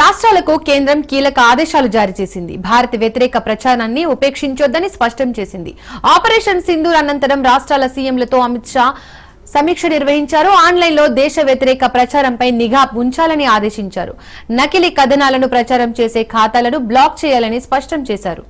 రాష్ట్రాలకు కేంద్రం కీలక ఆదేశాలు జారీ చేసింది. భారత వ్యతిరేక ప్రచారాన్ని ఉపేక్షించొద్దని స్పష్టం చేసింది. ఆపరేషన్ సింధూర్ అనంతరం రాష్ట్రాల సీఎంలతో అమిత్ షా సమీక్ష నిర్వహించారు. ఆన్లైన్లో దేశ వ్యతిరేక ప్రచారంపై నిఘా ఉంచాలని ఆదేశించారు. నకిలీ కథనాలను ప్రచారం చేసే ఖాతాలను బ్లాక్ చేయాలని స్పష్టం చేశారు.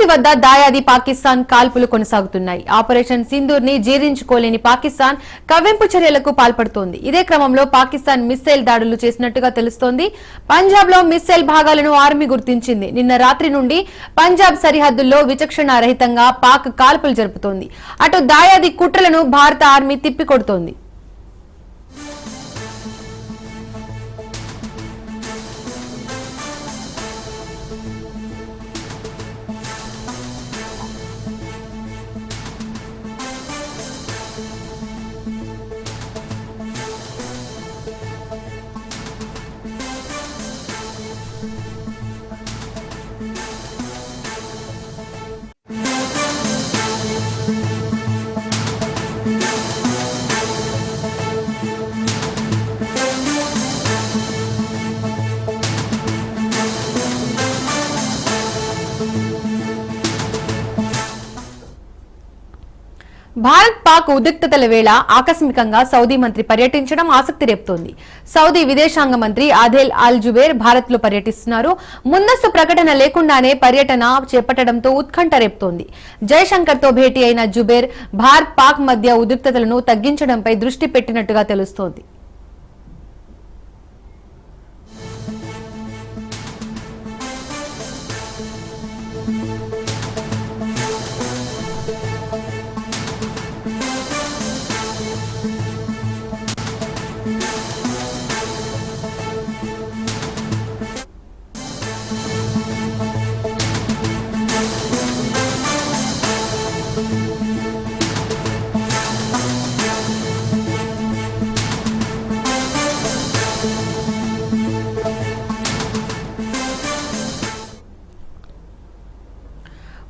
ఎల్ఓసి వద్ద దాయాది పాకిస్తాన్ కాల్పులు కొనసాగుతున్నాయి. ఆపరేషన్ సింధూర్ని జీర్ణించుకోలేని పాకిస్తాన్ కవ్వింపు చర్యలకు పాల్పడుతోంది. ఇదే క్రమంలో పాకిస్తాన్ మిస్సైల్ దాడులు చేసినట్టుగా తెలుస్తోంది. పంజాబ్లో మిస్సైల్ భాగాలను ఆర్మీ గుర్తించింది. నిన్న రాత్రి నుండి పంజాబ్ సరిహద్దుల్లో విచక్షణారహితంగా పాక్ కాల్పులు జరుపుతోంది. అటు దాయాది కుట్రలను భారత ఆర్మీ తిప్పికొడుతోంది. భారత్ పాక్ ఉద్రిక్తతల వేళ ఆకస్మికంగా సౌదీ మంత్రి పర్యటించడం ఆసక్తి రేపుతోంది. సౌదీ విదేశాంగ మంత్రి ఆదేల్ అల్ జుబేర్ భారత్లో పర్యటిస్తున్నారు. ముందస్తు ప్రకటన లేకుండానే పర్యటన చేపట్టడంతో ఉత్కంఠ రేపుతోంది. జయశంకర్తో భేటీ అయిన జుబేర్ భారత్ పాక్ మధ్య ఉద్రిక్తతలను తగ్గించడంపై దృష్టి పెట్టినట్టుగా తెలుస్తోంది.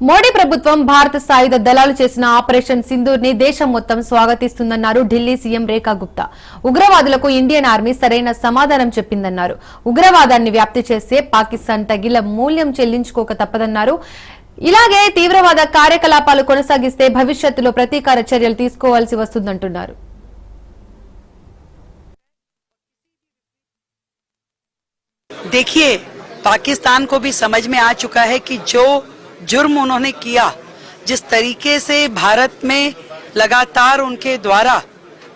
మోడీ ప్రభుత్వం భారత సాయుధ దళాలు చేసిన ఆపరేషన్ సింధూర్ ని దేశం మొత్తం స్వాగతిస్తుందన్నారు ఢిల్లీ సీఎం రేఖా గుప్తా ఉగ్రవాదులకు ఇండియన్ ఆర్మీ సరైన సమాధానం చెప్పిందన్నారు ఉగ్రవాదాన్ని వ్యాప్తి చేస్తే పాకిస్తాన్ తగిల మూల్యం చెల్లించుకోక తప్పదన్నారు ఇలాగే తీవ్రవాద కార్యకలాపాలు కొనసాగిస్తే భవిష్యత్తులో ప్రతీకార చర్యలు తీసుకోవాల్సి వస్తుందంటున్నారు देखिए पाकिस्तान को भी समझ में आ चुका है कि जो जुर्म उन्होंने किया। जिस तरीके से भारत में लगातार उनके द्वारा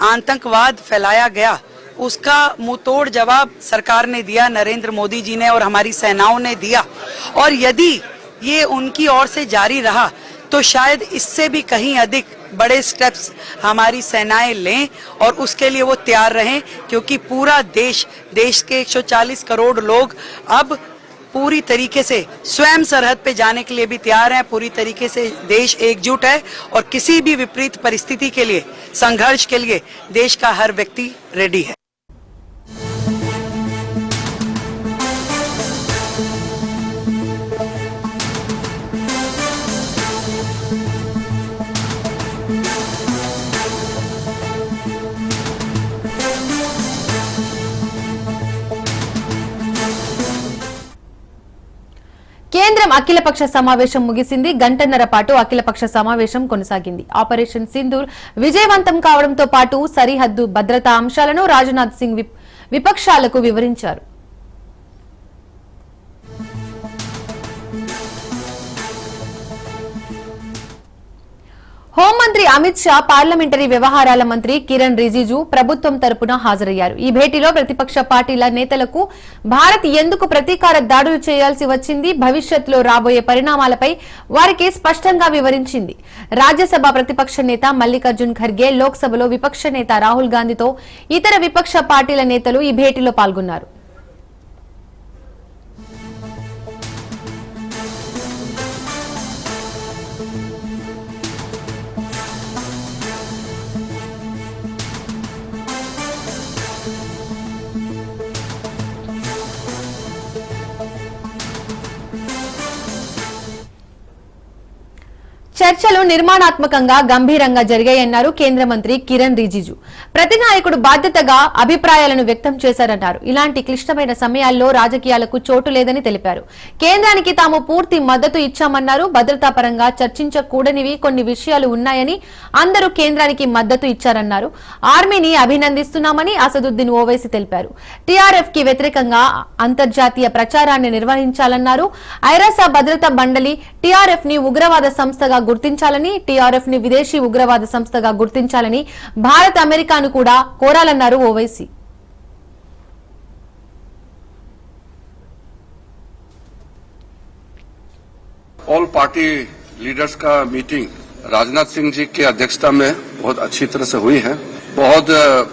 आतंकवाद फैलाया गया, उसका मुंहतोड़ जवाब सरकार ने दिया, नरेंद्र मोदी जी ने और हमारी सेनाओं ने दिया। और यदि ये उनकी ओर से जारी रहा तो शायद इससे भी कहीं अधिक बड़े स्टेप्स हमारी सेनाएँ लें और उसके लिए वो तैयार रहें, क्योंकि पूरा देश देश के 140 करोड़ लोग अब पूरी तरीके से स्वयं सरहद पे जाने के लिए भी तैयार हैं, पूरी तरीके से देश एकजुट है और किसी भी विपरीत परिस्थिति के लिए, संघर्ष के लिए देश का हर व्यक्ति रेडी है। అఖిలపక్ష సమావేశం ముగిసింది. గంటన్నర పాటు అఖిలపక్ష సమావేశం కొనసాగింది. ఆపరేషన్ సింధూర్ విజయవంతం కావడంతో పాటు సరిహద్దు భద్రతా అంశాలను రాజ్నాథ్ సింగ్ విపక్షాలకు వివరించారు. హోంమంత్రి అమిత్ షా పార్లమెంటరీ వ్యవహారాల మంత్రి కిరణ్ రిజిజు ప్రభుత్వం తరపున హాజరయ్యారు. ఈ భేటీలో ప్రతిపక్ష పార్టీల నేతలకు భారత్ ఎందుకు ప్రతీకార దాడులు చేయాల్సి వచ్చింది భవిష్యత్తులో రాబోయే పరిణామాలపై వారికి స్పష్టంగా వివరించింది. రాజ్యసభ ప్రతిపక్ష నేత మల్లికార్జున్ ఖర్గే లోక్సభలో విపక్ష నేత రాహుల్ గాంధీతో ఇతర విపక్ష పార్టీల నేతలు ఈ భేటీలో పాల్గొన్నారు. చర్చలు నిర్మాణాత్మకంగా గంభీరంగా జరిగాయన్నారు కేంద్ర మంత్రి కిరణ్ రిజిజు. ప్రతి నాయకుడు బాధ్యతగా అభిప్రాయాలను వ్యక్తం చేశారన్నారు. ఇలాంటి క్లిష్టమైన సమయాల్లో రాజకీయాలకు చోటు లేదని తెలిపారు. కేంద్రానికి తాము పూర్తి మద్దతు ఇచ్చామన్నారు. భద్రతా పరంగా చర్చించకూడనివి కొన్ని విషయాలు ఉన్నాయని అందరూ కేంద్రానికి మద్దతు ఇచ్చారన్నారు. ఆర్మీని అభినందిస్తున్నామని అసదుద్దీన్ ఓవైసీ తెలిపారు. టీఆర్ఎఫ్కి వ్యతిరేకంగా అంతర్జాతీయ ప్రచారాన్ని నిర్వహించాలన్నారు. ఐరాస భద్రతా మండలి టీఆర్ఎఫ్ని ఉగ్రవాద సంస్థగా గుర్తించాలని టీఆర్ఎఫ్ ని విదేశీ ఉగ్రవాద సంస్థగా గుర్తించాలని భారత్ అమెరికాను కూడా కోరాలన్నారు ఓవైసీ ऑल पार्टी लीडर्स का मीटिंग राजनाथ सिंह जी की अध्यक्षता में बहुत अच्छी तरह से हुई है बहुत अ,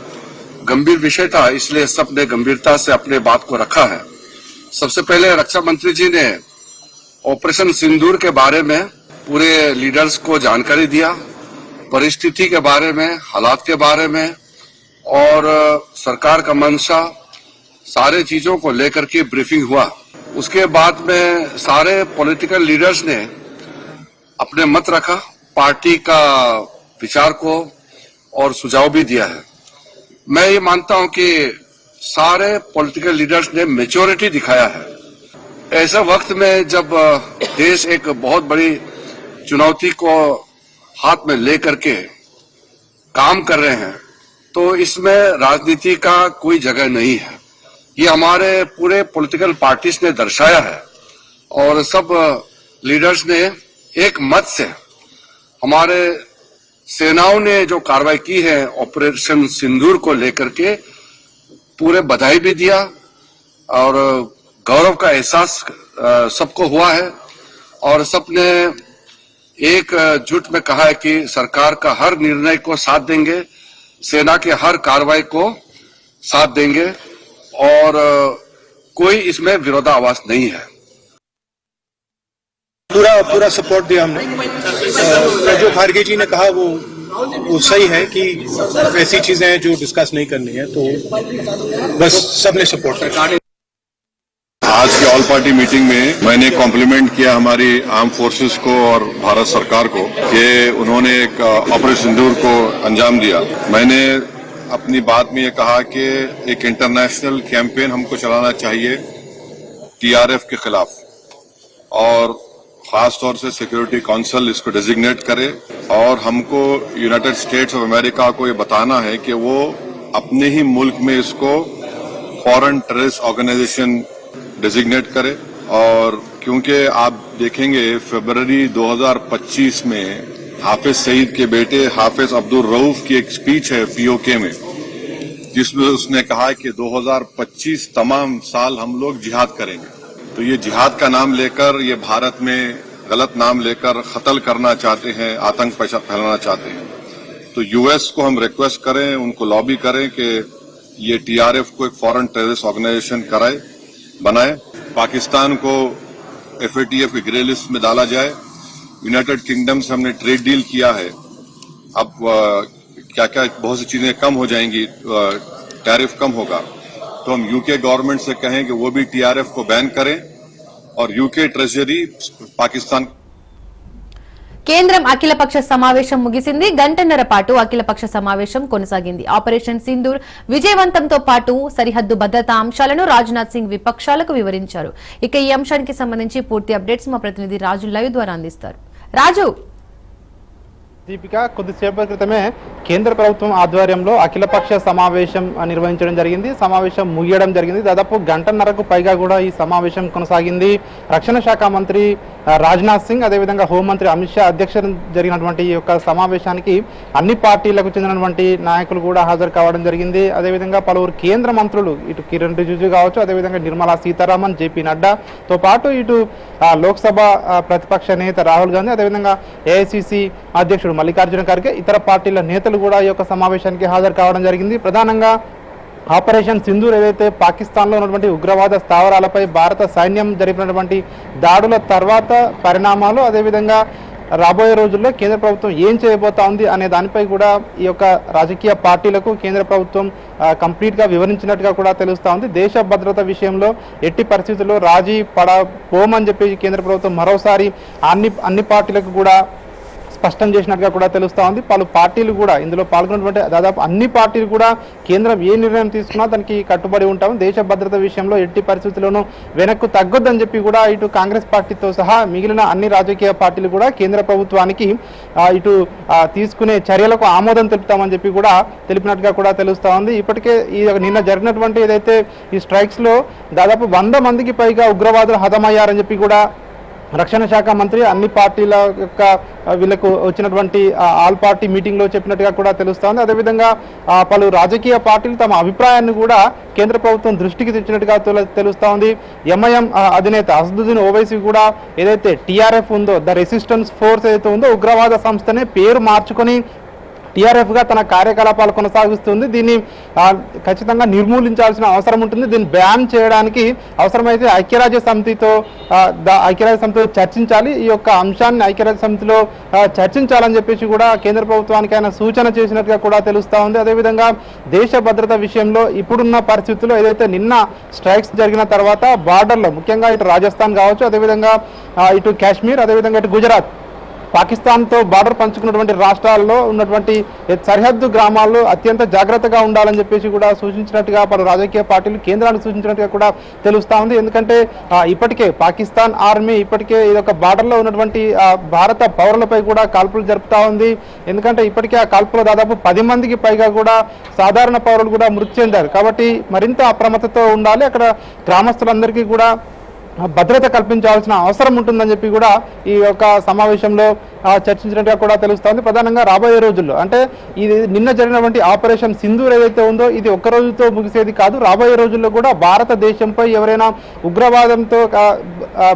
गंभीर विषय था इसलिए सबने गंभीरता से अपने बात को रखा है सबसे पहले रक्षा मंत्री जी ने ऑपरेशन सिंदूर के बारे में पूरे लीडर्स को जानकारी दिया, परिस्थिति के बारे में, हालात के बारे में, और सरकार का मंशा सारे चीज़ों को लेकर के ब्रीफिंग हुआ। उसके बाद में सारे पॉलिटिकल लीडर्स ने अपने मत रखा, पार्टी का विचार को और सुझाव भी दिया है। मैं ये मानता हूँ कि सारे पॉलिटिकल लीडर्स ने मेच्योरिटी दिखाया है। ऐसे वक्त में जब देश एक बहुत बड़ी चुनौती को हाथ में लेकर के काम कर रहे हैं तो इसमें राजनीति का कोई जगह नहीं है। ये हमारे पूरे पॉलिटिकल पार्टीज़ ने दर्शाया है और सब लीडर्स ने एक मत से हमारे सेनाओं ने जो कार्रवाई की है ऑपरेशन सिंदूर को लेकर के पूरे बधाई भी दिया और गौरव का एहसास सबको हुआ है और सबने एक जुट में कहा है कि सरकार का हर निर्णय को साथ देंगे, सेना के हर कार्रवाई को साथ देंगे और कोई इसमें विरोधाभास नहीं है। पूरा पूरा सपोर्ट दिया हमने। जो खारगे जी ने कहा वो वो सही है कि ऐसी चीज़ें हैं जो डिस्कस नहीं करनी है तो बस सबने सपोर्ट किया। आज की ऑल पार्टी मीटिंग में मैंने कॉम्प्लीमेंट किया हमारी आर्म फोर्सेस को और भारत सरकार को कि उन्होंने एक ऑपरेशन सिंदूर को अंजाम दिया। मैंने अपनी बात में ये कहा कि एक इंटरनेशनल कैंपेन हमको चलाना चाहिए टीआरएफ के खिलाफ और खास तौर से सिक्योरिटी काउंसिल इसको डिजिग्नेट करे और हमको यूनाइटेड स्टेट्स ऑफ़ अमेरिका को ये बताना है कि वो अपने ही मुल्क में इसको फॉरेन टेररिस्ट ऑर्गेनाइजेशन डिजिग्नेट करे और क्योंकि आप देखेंगे, फरवरी 2025 में हाफिज सईद के बेटे हाफिज अब्दुल रऊफ की एक स्पीच है पीओके में, जिसमें उसने कहा कि 2025 तमाम साल हम लोग जिहाद करेंगे। तो ये जिहाद का नाम लेकर, ये भारत में गलत नाम लेकर कत्ल करना चाहते हैं, आतंक फैलाना चाहते हैं। तो यूएस को हम रिक्वेस्ट करें, उनको लॉबी करें कि ये टीआरएफ को एक फॉरेन टेररिस्ट ऑर्गेनाइजेशन कराए। बनाए। पाकिस्तान को एफएटीएफ की ग्रे लिस्ट में डाला जाए। यूनाइटेड किंगडम से हमने ट्रेड डील किया है। अब क्या क्या बहुत सी चीज़ें कम हो जाएँगी टैरिफ कम होगा। तो हम यूके गवर्नमेंट से कहें कि वो भी टीआरएफ को बैन करें और यूके ट्रेजरी पाकिस्तान కేంద్రం అఖిలపక్ష సమావేశం ముగిసింది. గంటన్నర పాటు అఖిలపక్ష సమావేశం కొనసాగింది. ఆపరేషన్ సింధూర్ విజయవంతంతో పాటు సరిహద్దు భద్రతా అంశాలను రాజ్నాథ్ సింగ్ విపక్షాలకు వివరించారు. ఇక ఈ అంశానికి సంబంధించి పూర్తి అప్డేట్స్ మా ప్రతినిధి రాజు లైవ్ ద్వారా అందిస్తారు. రాజు! దీపిక కొద్దిసేపటి క్రితమే కేంద్ర ప్రభుత్వం ఆధ్వర్యంలో అఖిలపక్ష సమావేశం నిర్వహించడం జరిగింది. సమావేశం ముగియడం జరిగింది. దాదాపు గంటన్నరకు పైగా కూడా ఈ సమావేశం కొనసాగింది. రక్షణ శాఖ మంత్రి రాజ్నాథ్ సింగ్ అదేవిధంగా హోంమంత్రి అమిత్ షా అధ్యక్షత జరిగినటువంటి ఈ యొక్క సమావేశానికి అన్ని పార్టీలకు చెందినటువంటి నాయకులు కూడా హాజరు కావడం జరిగింది. అదేవిధంగా పలువురు కేంద్ర మంత్రులు ఇటు కిరణ్ రిజిజు కావచ్చు అదేవిధంగా నిర్మలా సీతారామన్ జేపీ నడ్డాతో పాటు ఇటు లోక్సభ ప్రతిపక్ష నేత రాహుల్ గాంధీ అదేవిధంగా ఏఐసిసి అధ్యక్షుడు మల్లికార్జున ఖర్గే ఇతర పార్టీల నేతలు కూడా ఈ యొక్క సమావేశానికి హాజరు కావడం జరిగింది. ప్రధానంగా ఆపరేషన్ సింధూర్ ఏదైతే పాకిస్తాన్లో ఉన్నటువంటి ఉగ్రవాద స్థావరాలపై భారత సైన్యం జరిపినటువంటి దాడుల తర్వాత పరిణామాలు అదేవిధంగా రాబోయే రోజుల్లో కేంద్ర ప్రభుత్వం ఏం చేయబోతా ఉంది అనే దానిపై కూడా ఈ యొక్క రాజకీయ పార్టీలకు కేంద్ర ప్రభుత్వం కంప్లీట్గా వివరించినట్టుగా కూడా తెలుస్తూ ఉంది. దేశ భద్రత విషయంలో ఎట్టి పరిస్థితుల్లో రాజీ పడ పోమని చెప్పి కేంద్ర ప్రభుత్వం మరోసారి అన్ని అన్ని పార్టీలకు కూడా స్పష్టం చేసినట్టుగా కూడా తెలుస్తూ ఉంది. పలు పార్టీలు కూడా ఇందులో పాల్గొన్నటువంటి దాదాపు అన్ని పార్టీలు కూడా కేంద్రం ఏ నిర్ణయం తీసుకున్నా దానికి కట్టుబడి ఉంటాం దేశ భద్రత విషయంలో ఎట్టి పరిస్థితుల్లోనూ వెనక్కు తగ్గొద్దని చెప్పి కూడా ఇటు కాంగ్రెస్ పార్టీతో సహా మిగిలిన అన్ని రాజకీయ పార్టీలు కూడా కేంద్ర ప్రభుత్వానికి ఇటు తీసుకునే చర్యలకు ఆమోదం తెలుపుతామని చెప్పి కూడా తెలిపినట్టుగా కూడా తెలుస్తూ ఉంది. ఇప్పటికే ఈ నిన్న జరిగినటువంటి ఏదైతే ఈ స్ట్రైక్స్లో దాదాపు వంద మందికి పైగా ఉగ్రవాదులు హతమయ్యారని చెప్పి కూడా రక్షణ శాఖ మంత్రి అన్ని పార్టీల యొక్క వీళ్ళకు వచ్చినటువంటి ఆల్ పార్టీ మీటింగ్లో చెప్పినట్టుగా కూడా తెలుస్తోంది. అదేవిధంగా పలు రాజకీయ పార్టీలు తమ అభిప్రాయాన్ని కూడా కేంద్ర ప్రభుత్వం దృష్టికి తెచ్చినట్టుగా తెలు- తెలుస్తా ఉంది ఎంఐఎం అధినేత అసదుద్దీన్ ఓవైసీ కూడా ఏదైతే టీఆర్ఎఫ్ ఉందో ద రెసిస్టెన్స్ ఫోర్స్ ఏదైతే ఉందో ఉగ్రవాద సంస్థనే పేరు మార్చుకొని టీఆర్ఎఫ్గా తన కార్యకలాపాలు కొనసాగిస్తుంది. దీన్ని ఖచ్చితంగా నిర్మూలించాల్సిన అవసరం ఉంటుంది. దీన్ని బ్యాన్ చేయడానికి అవసరమైతే ఐక్యరాజ్య సమితితో ఐక్యరాజ్య సమితితో చర్చించాలి. ఈ యొక్క అంశాన్ని ఐక్యరాజ్య సమితిలో చర్చించాలని చెప్పేసి కూడా కేంద్ర ప్రభుత్వానికి ఆయన సూచన చేసినట్టుగా కూడా తెలుస్తూ ఉంది. అదేవిధంగా దేశ భద్రత విషయంలో ఇప్పుడున్న పరిస్థితుల్లో ఏదైతే నిన్న స్ట్రైక్స్ జరిగిన తర్వాత బార్డర్లో ముఖ్యంగా ఇటు రాజస్థాన్ కావచ్చు అదేవిధంగా ఇటు కాశ్మీర్ అదేవిధంగా ఇటు గుజరాత్ పాకిస్తాన్తో బార్డర్ పంచుకున్నటువంటి రాష్ట్రాల్లో ఉన్నటువంటి సరిహద్దు గ్రామాల్లో అత్యంత జాగ్రత్తగా ఉండాలని చెప్పేసి కూడా సూచించినట్టుగా పలు రాజకీయ పార్టీలు కేంద్రానికి సూచించినట్టుగా కూడా తెలుస్తా ఉంది. ఎందుకంటే ఇప్పటికే పాకిస్తాన్ ఆర్మీ ఇప్పటికే ఇది ఒక బార్డర్లో ఉన్నటువంటి భారత పౌరులపై కూడా కాల్పులు జరుపుతూ ఉంది. ఎందుకంటే ఇప్పటికే ఆ కాల్పులో దాదాపు పది మందికి పైగా కూడా సాధారణ పౌరులు కూడా మృతి చెందారు. కాబట్టి మరింత అప్రమత్తతో ఉండాలి. అక్కడ గ్రామస్తులందరికీ కూడా భద్రత కల్పించాల్సిన అవసరం ఉంటుందని చెప్పి కూడా ఈ యొక్క సమావేశంలో చర్చించినట్టుగా కూడా తెలుస్తోంది. ప్రధానంగా రాబోయే రోజుల్లో. అంటే ఇది నిన్న జరిగినటువంటి ఆపరేషన్ సింధూర్ ఏదైతే ఉందో ఇది ఒక్క రోజుతో ముగిసేది కాదు. రాబోయే రోజుల్లో కూడా భారతదేశంపై ఎవరైనా ఉగ్రవాదంతో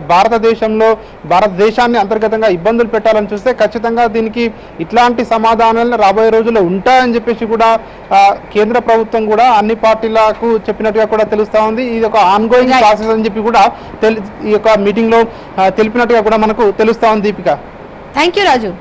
భారతదేశంలో భారతదేశాన్ని అంతర్గతంగా ఇబ్బందులు పెట్టాలని చూస్తే ఖచ్చితంగా దీనికి ఇట్లాంటి సమాధానాలు రాబోయే రోజుల్లో ఉంటాయని చెప్పేసి కూడా కేంద్ర ప్రభుత్వం కూడా అన్ని పార్టీలకు చెప్పినట్టుగా కూడా తెలుస్తా ఉంది. ఇది ఒక ఆన్గోయింగ్. ప్రాసెస్ అని చెప్పి కూడా తెలి- ఈ యొక్క మీటింగ్లో ఆ, తెలిపినట్టుగా కూడా మనకు తెలుస్తా ఉంది దీపిక. Thank you Raju